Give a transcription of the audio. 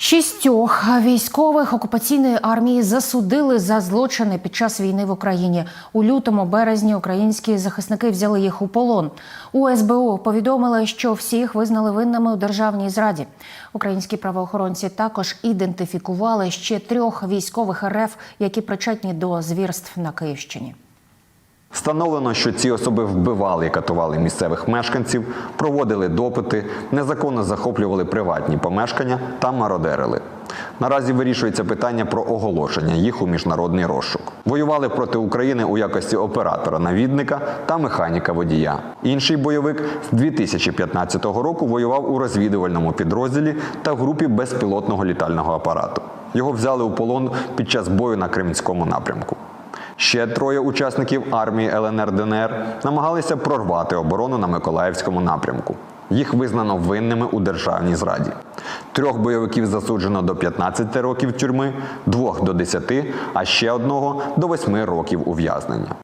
Шістьох військових окупаційної армії засудили за злочини під час війни в Україні. У лютому березні українські захисники взяли їх у полон. У СБУ повідомили, що всіх визнали винними у державній зраді. Українські правоохоронці також ідентифікували ще трьох військових РФ, які причетні до звірств на Київщині. Встановлено, що ці особи вбивали і катували місцевих мешканців, проводили допити, незаконно захоплювали приватні помешкання та мародерили. Наразі вирішується питання про оголошення їх у міжнародний розшук. Воювали проти України у якості оператора-навідника та механіка водія. Інший бойовик з 2015 року воював у розвідувальному підрозділі та групі безпілотного літального апарату. Його взяли у полон під час бою на Кримському напрямку. Ще троє учасників армії ЛНР ДНР намагалися прорвати оборону на Миколаївському напрямку. Їх визнано винними у державній зраді. Трьох бойовиків засуджено до 15 років тюрми, двох до 10, а ще одного до 8 років ув'язнення.